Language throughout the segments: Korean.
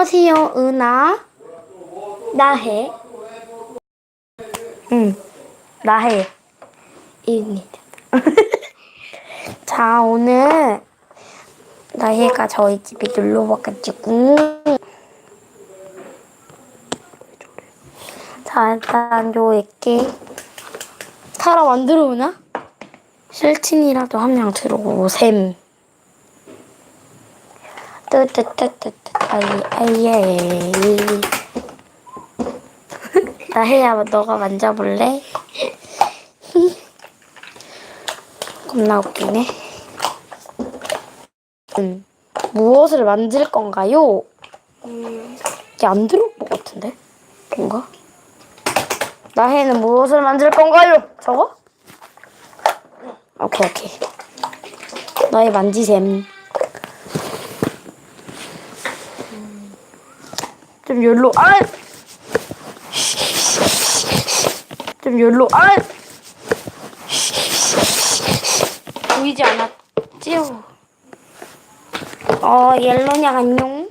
안녕하세요, 은하. 나해. 응, 나 해. 입니다. 자, 오늘 나해가 저희 집에 놀러 와가지고. 자, 일단 요 이렇게 사람 안 들어오나? 실친이라도 한 명 들어오셈. 뜨뜨뜨뜨뜨 아이 아이예 나 해야 너가 만져볼래? 겁나 웃기네 음, 무엇을 만질 건가요? 이게 안 들어올 것 같은데? 뭔가? 나해는 무엇을 만질 건가요? 저거? 오케이 오케이 너의 만지셈 좀 열로 아! 좀 열로 아! 보이지 않았지요? 어 옐로냥 안녕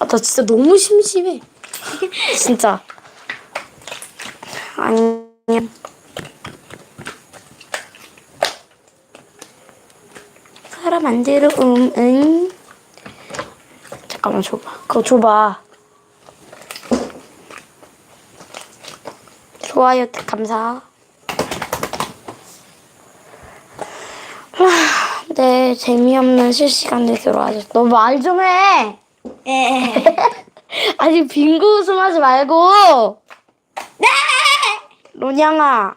아 나 진짜 너무 심심해 진짜 안녕 사람 안 들어 음응 잠깐만 줘봐. 그거 줘봐. 좋아요 감사. 하, 네 재미없는 실시간에 들어와줘 너 말 좀 해. 예. 아니 빙고 웃음 하지 말고. 네! 로냥아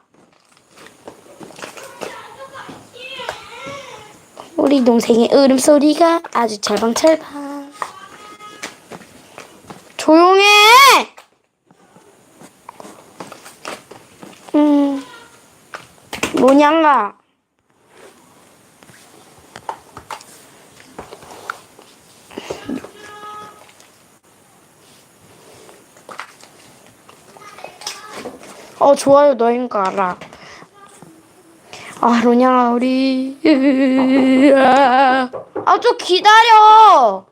우리 동생의 울음소리가 아주 찰방찰방 조용해! 음 로냥아 어 좋아요 너인 거 알아 아 로냥아 우리. 아 좀 기다려.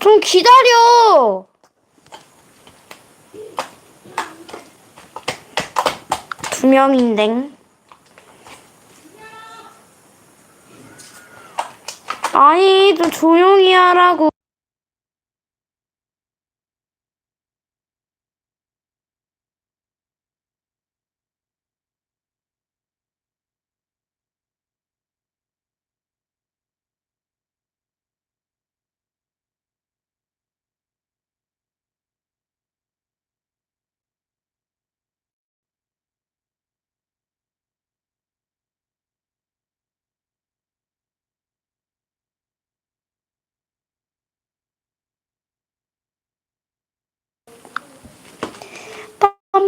좀 기다려. 두 명인데 아니 좀 조용히 하라고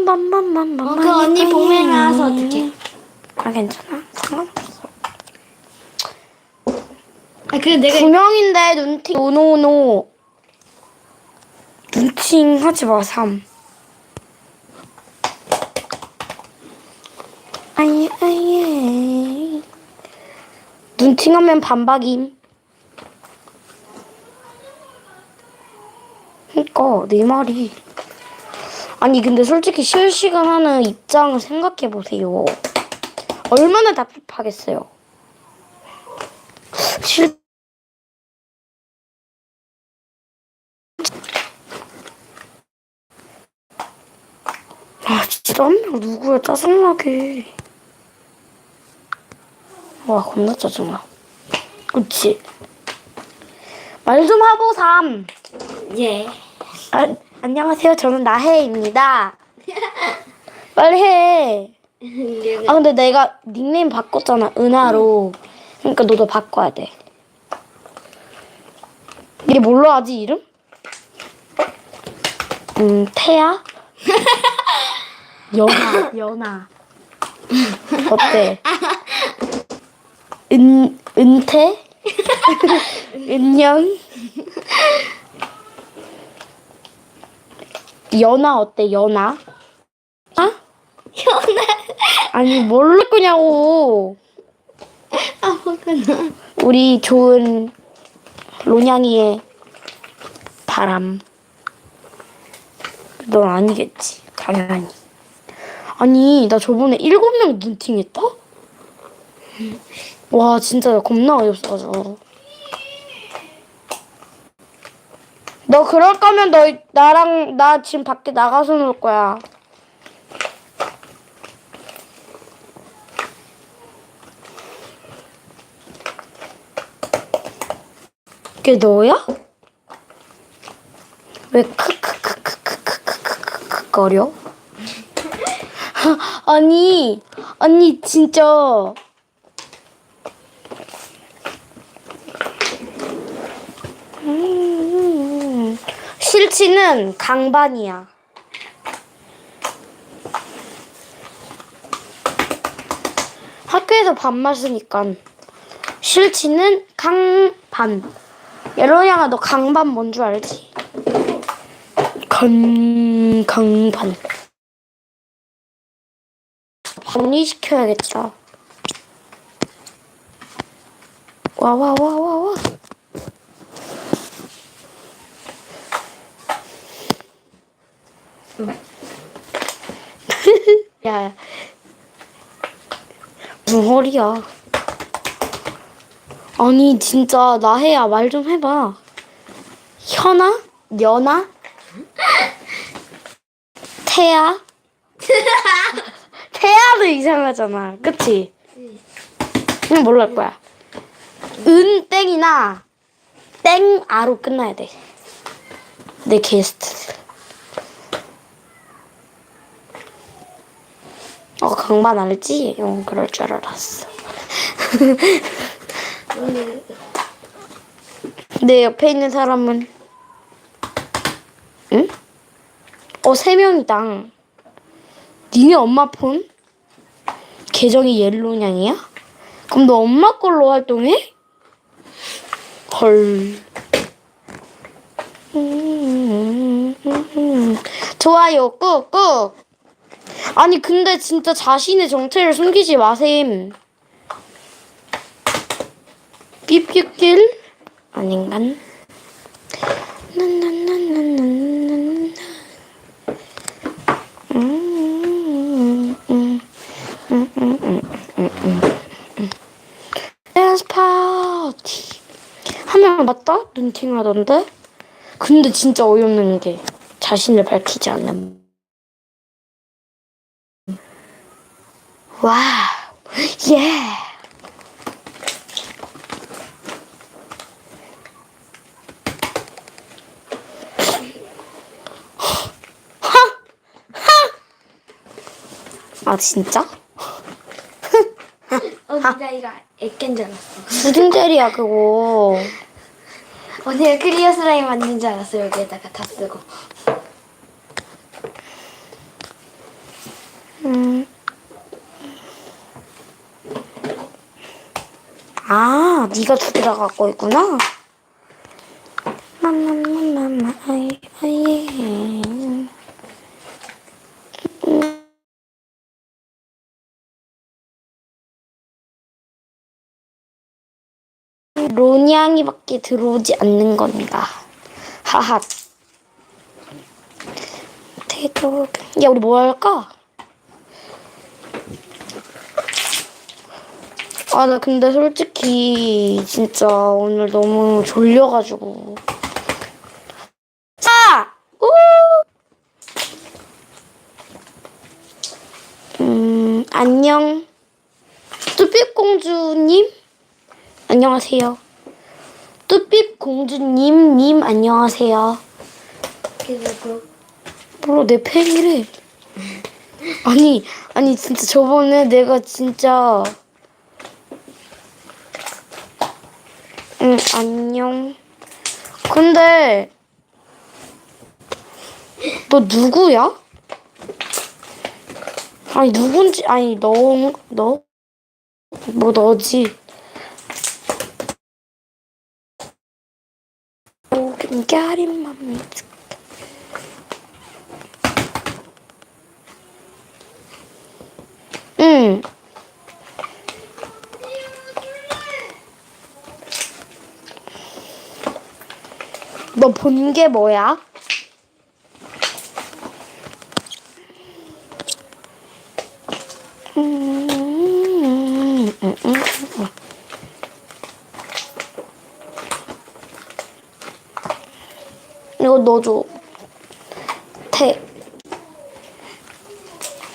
빰빰빰빰빰 어, 그 언니 보면 나와서 어떡해? 아 괜찮아 상관없어 아, 그 내가 두 명인데 눈팅 노노노 눈팅 하지 마 삼. 아예 아예 눈팅하면 반박임. 그니까 내 말이. 아니 근데 솔직히 실시간 하는 입장을 생각해 보세요. 얼마나 답답하겠어요. 실 아 진짜 한 명 누구야 짜증나게 와 겁나 짜증나 그치 말 좀 하고 삼 예. 아, 안녕하세요 저는 나혜입니다 빨리 해 아 근데 내가 닉네임 바꿨잖아 은하로 그러니까 너도 바꿔야 돼 얘 뭘로 하지 이름? 음 태야? 연아 연아 어때? 은 은태? 은연? 연아 어때 연아? 아? 연아 아니 뭘로 거냐고 우리 좋은 론양이의 바람. 넌 아니겠지, 당연히. 아니, 나 저번에 일곱 명 눈팅했다? 와, 진짜 나 겁나 어이없어가지고. 너 그럴 거면 너 나랑 나 지금 밖에 나가서 놀 거야. 그게 너야? 왜 크크크크크크크크크 거려? 아니 아니 진짜 음, 실치는 강반이야. 학교에서 밥 마시니까 실치는 강반. 예로양아 너 강반 뭔 줄 알지? 강 강반. 정리시켜야겠죠. 와와와와 와. 야, 야. 무슨 허리야? 아니 진짜 나해야 말 좀 해봐. 현아? 연아? 태야? 태야도 이상하잖아. 그치? 응, 뭘할 거야? 은 땡이나 땡 아로 끝나야 돼. 내 게스트. 어, 강반 알지? 어, 그럴 줄 알았어. 내 옆에 있는 사람은 응? 어, 세 명이다. 니네 엄마 폰? 계정이 옐로냥이야? 그럼 너 엄마 걸로 활동해? 헐. 음, 좋아요, 꾹 꾹. 아니, 근데 진짜 자신의 정체를 숨기지 마셈. 삐삐길? 음. 댄스 파티. 하면 맞다? 눈팅하던데? 근데 진짜 어이없는 게 자신을 밝히지 않는. 와우, 예. 아 진짜? 어, 진짜 이거 애깬 줄 알았어. 수중젤이야 그거. 언니가 클리어 슬라임 만든 줄 알았어, 여기에다가 다 쓰고. 음. 아, 네가 두 개 다 갖고 있구나. 마마마마마 아이 아예. 론양이밖에 들어오지 않는 겁니다. 하하. 태도. 야, 우리 뭐 할까? 아, 나 근데 솔직히 진짜 오늘 너무 졸려가지고. 자! 우! 음, 안녕. 뚜삐공주님? 안녕하세요. 뚜삐공주님, 님, 안녕하세요. 그리고 뭐내 팬이래. 아니, 아니, 진짜 저번에 내가 진짜. 응, 안녕. 근데, 너 누구야? 아니, 누군지, 아니, 너, 너? 뭐, 너지. 오, 김가림맘. 응. 너 본 게 뭐야? 이거 넣어줘. 태.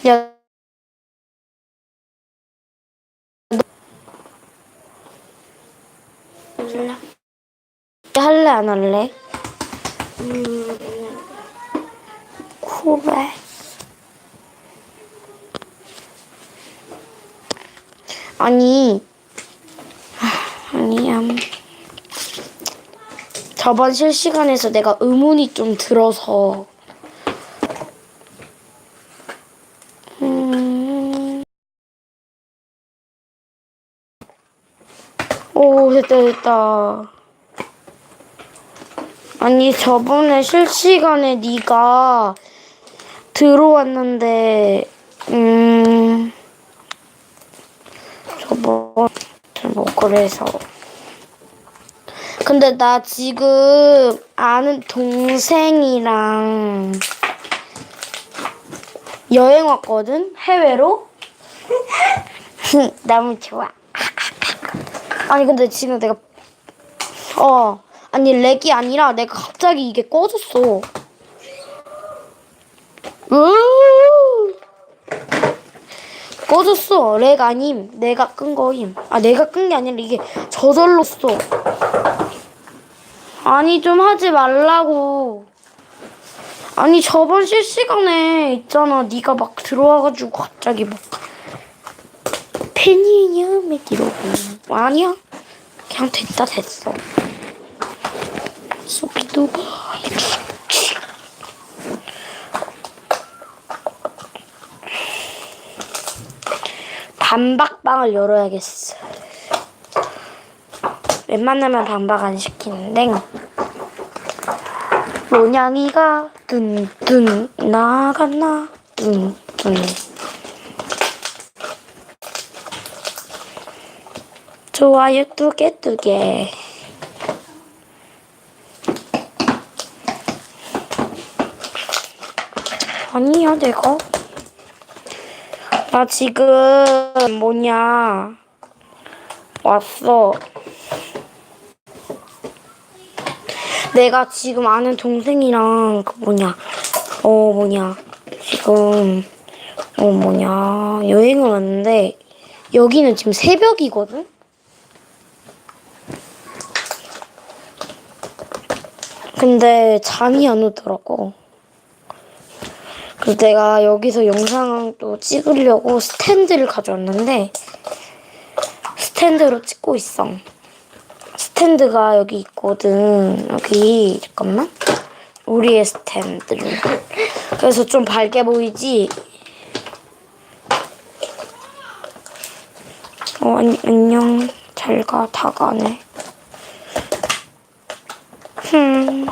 야. 할래 안 할래? 그래. 아니, 하, 아니야. 저번 실시간에서 내가 의문이 좀 들어서. 음. 오, 됐다, 됐다. 아니 저번에 실시간에 네가 들어왔는데 음 저번 뭐 그래서. 근데 나 지금 아는 동생이랑 여행 왔거든? 해외로? 너무 좋아. 아니 근데 지금 내가 어 아니 렉이 아니라 내가 갑자기 이게 꺼졌어. 으 꺼졌어. 렉 아님. 내가 끈 거임. 아 내가 끈 게 아니라 이게 저절로 써. 아니 좀 하지 말라고. 아니 저번 실시간에 있잖아. 네가 막 들어와가지고 갑자기 막 팬이냐 막 이러고. 아니야. 그냥 됐다 됐어. 소피도바 반박방을 열어야겠어. 웬만하면 반박 안 시키는데. 로냥이가 뚠뚠 나갔나? 뚠뚠 좋아요 뚜개뚜개. 아니야 내가 나 지금 뭐냐? 왔어. 내가 지금 아는 동생이랑 그 뭐냐? 어 뭐냐? 지금 어 뭐냐? 여행을 왔는데 여기는 지금 새벽이거든? 근데 잠이 안 오더라고 내가 여기서 영상 또 찍으려고 스탠드를 가져왔는데 스탠드로 찍고 있어. 스탠드가 여기 있거든. 여기 잠깐만. 우리의 스탠드를. 그래서 좀 밝게 보이지? 어, 안, 안녕. 잘 가. 다 가네. 흠.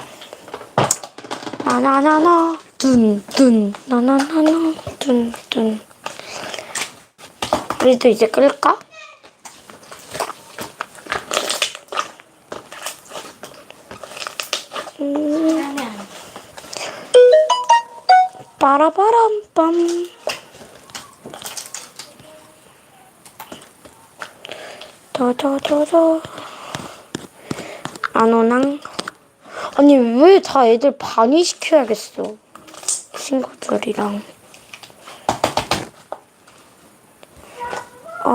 나나나나 둔둔. 나나나나 둔둔. 우리도 이제 끌까? 하면 빠라바람빰. 더더더더. 안 오낭. 아니 왜 다 애들 반이 시켜야겠어 친구들이랑. 어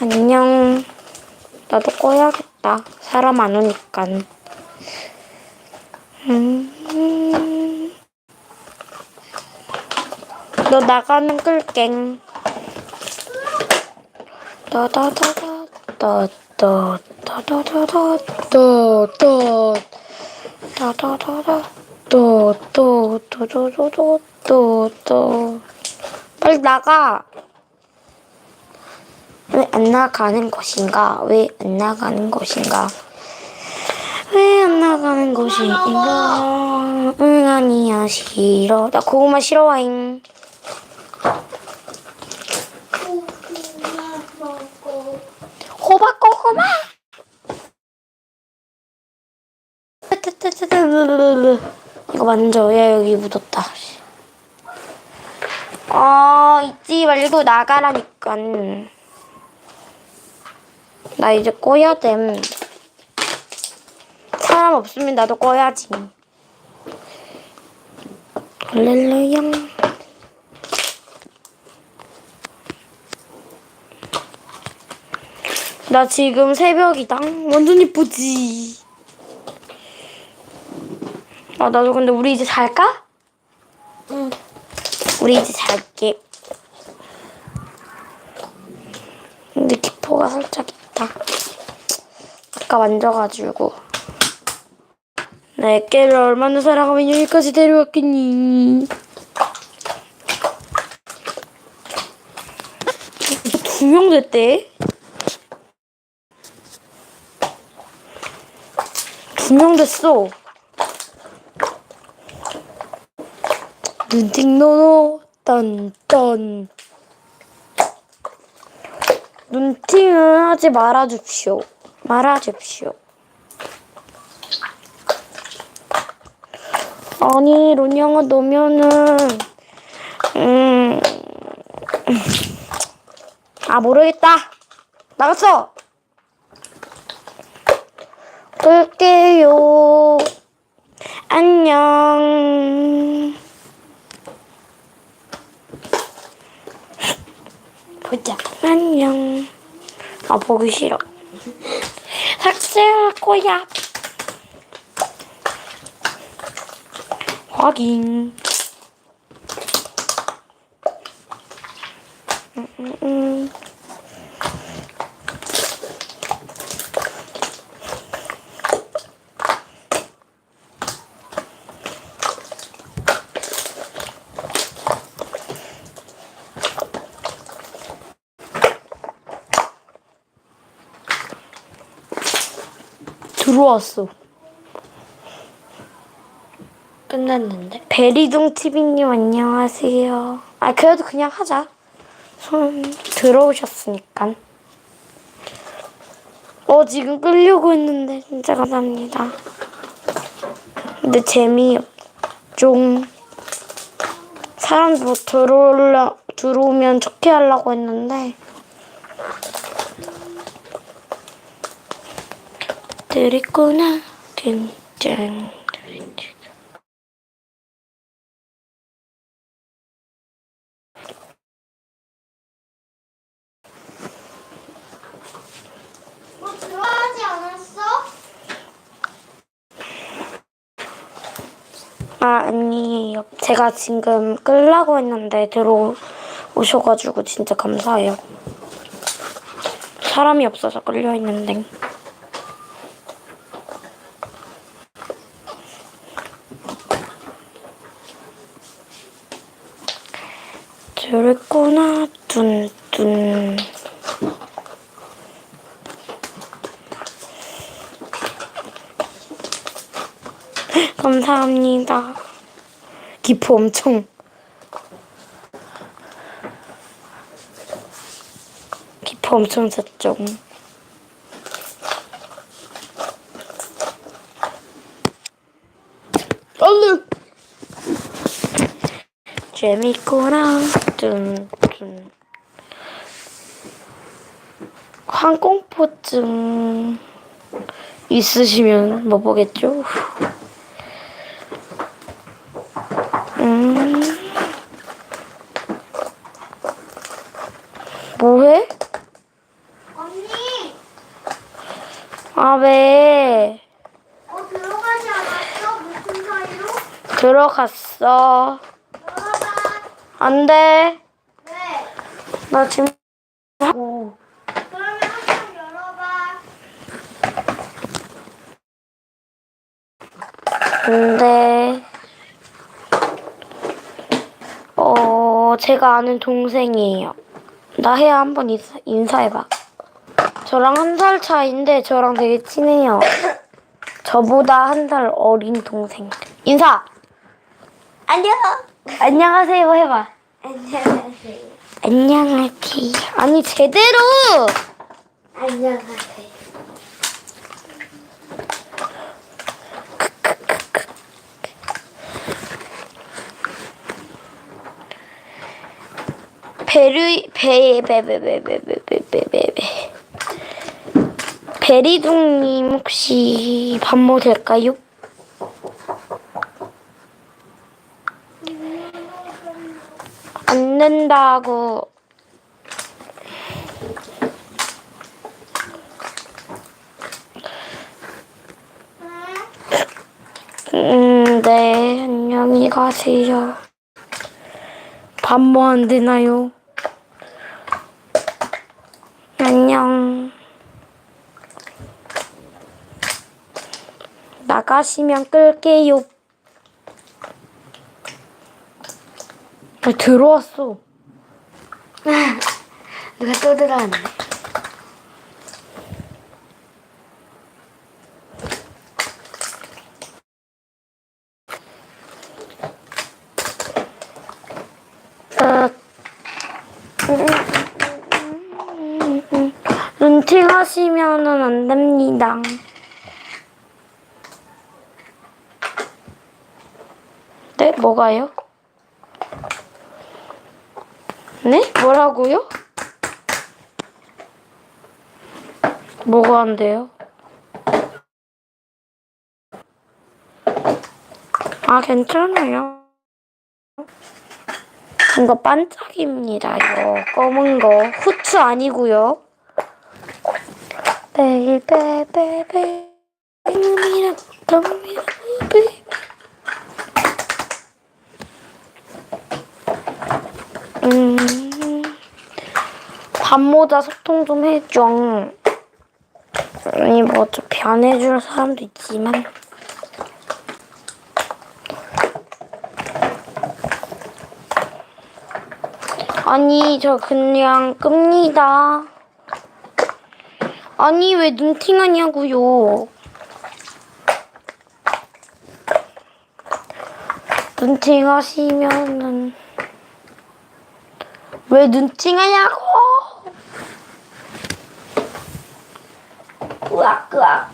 안녕. 나도 꺼야겠다. 사람 안 오니까. 음. 너 나가면 끌갱. 따다다다 따따 따다다다 따따 따다다다 또 또 또 또 또 또 또 빨리 나가. 왜 안 나가는 것인가? 왜 안 나가는 것인가? 왜 안 나가는 것인가? 응 아니야 싫어. 나 고구마 싫어와잉. 호박 고구마. 따따따따 으르르르. 이거 만져. 야, 여기 묻었다. 아, 있지 말고 나가라니까. 나 이제 꺼야 됨. 사람 없으면 나도 꺼야지. 할렐루야. 나 지금 새벽이다. 완전 이쁘지. 아, 나도 근데 우리 이제 잘까? 응. 우리 이제 잘게. 근데 기포가 살짝 있다. 아까 만져가지고. 내 깨를 얼마나 사랑하면 여기까지 데려왔겠니? 두명 됐대. 두 명 됐어. 눈팅 노노 딴딴. 눈팅은 하지 말아줍시오. 말아줍시오. 아니 론영아 너면은 음... 아 모르겠다. 나갔어! 끌게요. 안녕 보자. 안녕. 아, 보기 싫어. 삭제할 거야. 확인. 음, 음, 음. 들어왔어. 끝났는데. 베리둥 TV님 안녕하세요. 아 그래도 그냥 하자. 손 들어오셨으니까. 어 지금 끌려고 했는데 진짜 감사합니다. 근데 재미 좀 사람도 들어올라 들어오면 좋게 하려고 했는데 들 있구나 짠짠. 뭐 들어가지 않았어? 아, 아니에요. 제가 지금 끌라고 했는데 들어오셔가지고 진짜 감사해요. 사람이 없어서 끌려 있는데. 들었구나, 둔둔. 감사합니다. 기포 엄청. 기포 엄청 쳤죠. 얼른! 재밌구나. 뚠뚠. 항공포증 있으시면 뭐 보겠죠? 음. 뭐해? 언니, 아, 왜? 어 들어가지 않았어? 무슨 사이로? 들어 갔어. 안 돼. 왜? 나 지금 하고. 그러면 한번 열어봐. 안 돼. 어, 제가 아는 동생이에요. 나 해야 한번 인사, 인사해봐. 저랑 한 살 차인데 저랑 되게 친해요. 저보다 한 살 어린 동생. 인사! 안녕. 안녕하세요 해봐. 안녕하세요. 안녕하세요. 아니 제대로. 안녕하세요. 베리 베베베베베베베베베 베리둥님 혹시 밥 먹을까요? 음, 네, 안녕히 가세요. 반모 안 되나요? 안녕. 나가시면 끌게요. 아, 들어왔어. 누가 또 들어왔네. 어, 가시면은 안 됩니다. 네, 뭐가요? 네? 뭐라고요? 뭐가 안 돼요? 아, 괜찮아요. 이거 반짝입니다요. 검은 거. 후추 아니고요. 베이베베베 음. 밤모자 소통 좀 해줘. 아니 뭐 어차피 안 해줄 사람도 있지만. 아니 저 그냥 끕니다. 아니 왜 눈팅하냐고요. 눈팅하시면은 왜 눈팅하냐고. 으악 으악.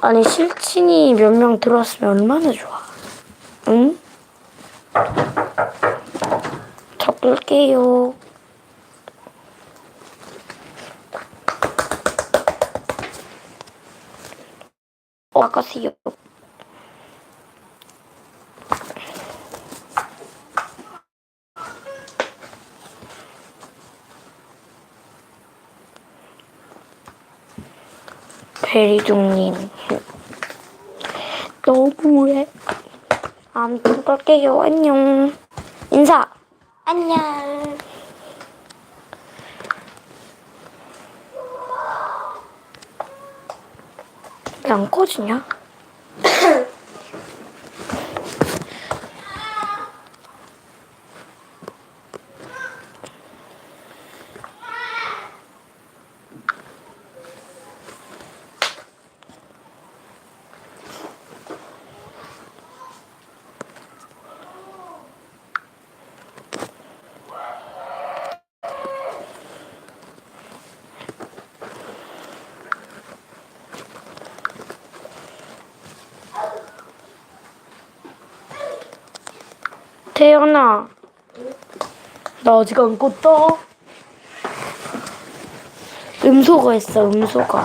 아니 실친이 몇 명 들어왔으면 얼마나 좋아. 응? 어, 나가세요. 베리둥님. 너무해. 아무튼 끌게요. 안녕. 인사. 안녕. 왜안 꺼지냐? 태연아. 나안 껐다. 음소거 했어, 음소거.